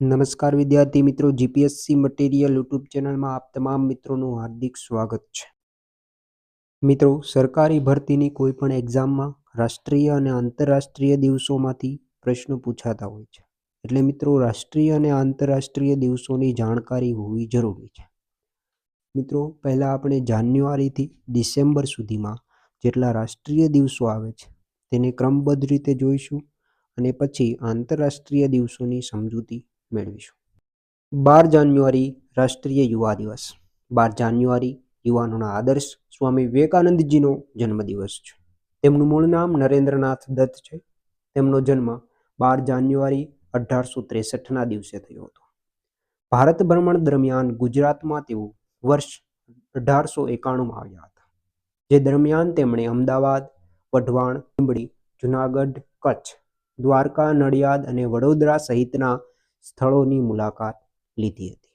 નમસ્કાર વિદ્યાર્થી મિત્રો, જીપીએસસી મટીરિયલ યુટ્યુબ ચેનલમાં આપ તમામ મિત્રોનું હાર્દિક સ્વાગત છે. મિત્રો, સરકારી ભરતીની કોઈ પણ એક્ઝામમાં રાષ્ટ્રીય અને આંતરરાષ્ટ્રીય દિવસોમાંથી પ્રશ્નો પૂછાતા હોય છે. એટલે મિત્રો, રાષ્ટ્રીય અને આંતરરાષ્ટ્રીય દિવસોની જાણકારી હોવી જરૂરી છે. મિત્રો, પહેલાં આપણે જાન્યુઆરીથી ડિસેમ્બર સુધીમાં જેટલા રાષ્ટ્રીય દિવસો આવે છે, તેને ક્રમબદ્ધ રીતે જોઈશું અને પછી આંતરરાષ્ટ્રીય દિવસોની સમજૂતી મેળવીશું. બાર જાન્યુઆરી રાષ્ટ્રીય યુવા દિવસ. બાર જાન્યુઆરી યુવાનોના આદર્શ સ્વામી વિવેકાનંદજીનો જન્મદિવસ છે. તેમનું મૂળ નામ નરેન્દ્રનાથ દત્ત છે. તેમનો જન્મ બાર જાન્યુઆરી અઢારસો ત્રેસઠના દિવસે થયો હતો. ભારત ભ્રમણ દરમિયાન ગુજરાતમાં તેઓ વર્ષ અઢારસો એકાણુંમાં આવ્યા હતા. જે દરમિયાન તેમણે અમદાવાદ, વઢવાણ, લીંબડી, જુનાગઢ, કચ્છ, દ્વારકા, નડિયાદ અને વડોદરા સહિતના સ્થળોની મુલાકાત લીધી હતી.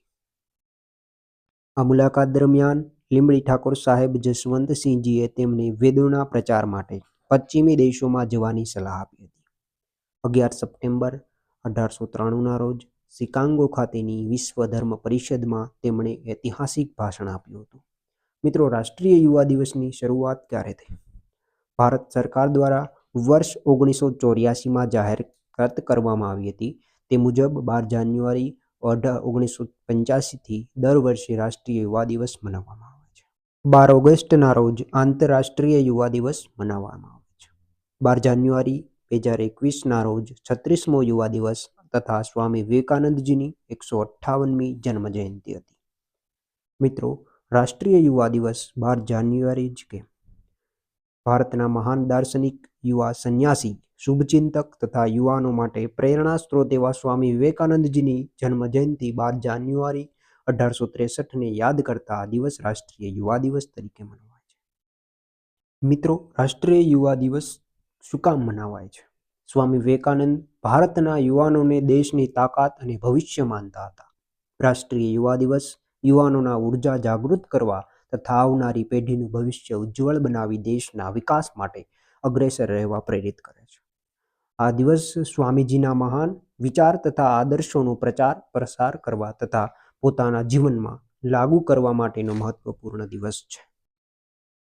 આ મુલાકાત દરમિયાન લીંબડી ઠાકોર સાહેબ જસવંતસિંહજીએ તેમને વેદોના પ્રચાર માટે પશ્ચિમી દેશોમાં જવાની સલાહ આપી હતી. અગિયાર સપ્ટેમ્બર અઢારસો ત્રાણુંના રોજ શિકાંગો ખાતેની વિશ્વ ધર્મ પરિષદમાં તેમણે ઐતિહાસિક ભાષણ આપ્યું હતું. મિત્રો, રાષ્ટ્રીય યુવા દિવસની શરૂઆત ક્યારે થઈ? ભારત સરકાર દ્વારા વર્ષ ઓગણીસો ચોર્યાસીમાં જાહેરાત કરવામાં આવી હતી તે મુજબ બાર જાન્યુઆરી અઢાર ઓગણીસો પંચ્યાસીથી દર વર્ષે રાષ્ટ્રીય યુવા દિવસ મનાવવામાં આવે છે. બાર ઓગસ્ટના રોજ આંતરરાષ્ટ્રીય યુવા દિવસ મનાવવામાં આવે છે. બાર જાન્યુઆરી બે હજાર એકવીસના રોજ છત્રીસમો યુવા દિવસ તથા સ્વામી વિવેકાનંદજીની એકસો અઠ્ઠાવનમી જન્મ જયંતિ હતી. મિત્રો, રાષ્ટ્રીય યુવા દિવસ બાર જાન્યુઆરી જ કેમ? ભારતના મહાન દાર્શનિક, યુવા સંન્યાસી, શુભચિંતક તથા યુવાનો માટે પ્રેરણા સ્ત્રોત એવા સ્વામી વિવેકાનંદજીની જન્મ જયંતિ બાર જાન્યુઆરી અઢારસો ત્રેસઠને યાદ કરતા આ દિવસ રાષ્ટ્રીય યુવા દિવસ તરીકે મનાવાય છે. મિત્રો, રાષ્ટ્રીય યુવા દિવસ શું કામ મનાવાય છે? સ્વામી વિવેકાનંદ ભારતના યુવાનોને દેશની તાકાત અને ભવિષ્ય માનતા હતા. રાષ્ટ્રીય યુવા દિવસ યુવાનોના ઊર્જા જાગૃત કરવા તથા આવનારી પેઢીનું ભવિષ્ય ઉજ્જવળ બનાવી દેશના વિકાસ માટે અગ્રેસર રહેવા પ્રેરિત કરે છે. આ દિવસ સ્વામીજીના મહાન વિચાર તથા આદર્શોનો પ્રચાર પ્રસાર કરવા તથા પોતાના જીવનમાં લાગુ કરવા માટેનો મહત્વપૂર્ણ દિવસ છે.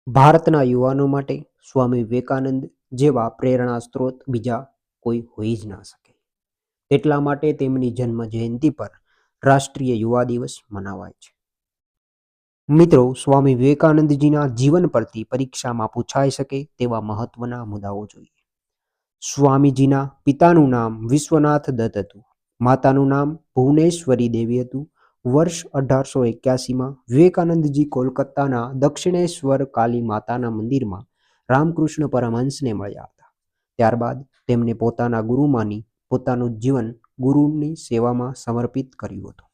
ભારતના યુવાનો માટે સ્વામી વિવેકાનંદ જેવા પ્રેરણા સ્ત્રોત બીજા કોઈ હોઈ જ ના શકે. એટલા માટે તેમની જન્મ જયંતિ પર રાષ્ટ્રીય યુવા દિવસ મનાવાય છે. મિત્રો, સ્વામી વિવેકાનંદજીના જીવન પરથી પરીક્ષામાં પૂછાઈ શકે તેવા મહત્વના મુદ્દાઓ જોઈએ. સ્વામીજીના પિતાનું નામ વિશ્વનાથ દત્ત હતું. માતાનું નામ ભુવનેશ્વરી દેવી હતું. વર્ષ અઢારસો એક્યાસીમાં વિવેકાનંદજી કોલકાતાના દક્ષિણેશ્વર કાલી માતાના મંદિરમાં રામકૃષ્ણ પરમહંસને મળ્યા હતા. ત્યારબાદ તેમને પોતાના ગુરુ માની પોતાનું જીવન ગુરુની સેવામાં સમર્પિત કર્યું હતું.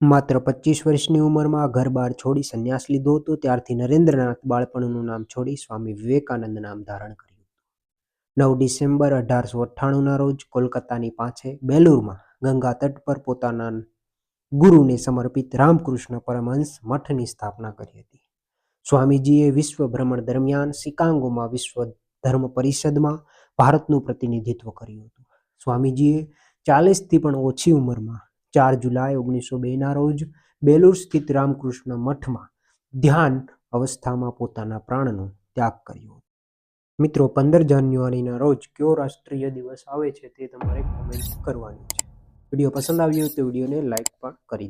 માત્ર પચીસ વર્ષની ઉંમરમાં ઘર બહાર છોડી સંન્યાસ લીધો હતો. ત્યારથી નરેન્દ્રનાથ બાળપણનું નામ છોડી સ્વામી વિવેકાનંદ નામ ધારણ કર્યું નવ ડિસેમ્બર અઢારસો અઠ્ઠાણુંના રોજ કોલકાતાની પાછે બેલુરમાં ગંગા તટ પર પોતાના ગુરુને સમર્પિત રામકૃષ્ણ પરમહંસ મઠની સ્થાપના કરી હતી. સ્વામીજીએ વિશ્વ ભ્રમણ દરમિયાન શિકાંગોમાં વિશ્વ ધર્મ પરિષદમાં ભારતનું પ્રતિનિધિત્વ કર્યું હતું. સ્વામીજીએ ચાલીસથી પણ ઓછી ઉંમરમાં ચાર જુલાઈ ઓગણીસો બેના રોજ બેલુર સ્થિત રામકૃષ્ણ મઠમાં ધ્યાન અવસ્થામાં પોતાના પ્રાણનો ત્યાગ કર્યો મિત્રો, પંદર જાન્યુઆરીના રોજ કયો રાષ્ટ્રીય દિવસ આવે છે તે તમારે કોમેન્ટ કરવાની છે. વીડિયો પસંદ આવ્યો તો વિડીયોને લાઈક પણ કરી દે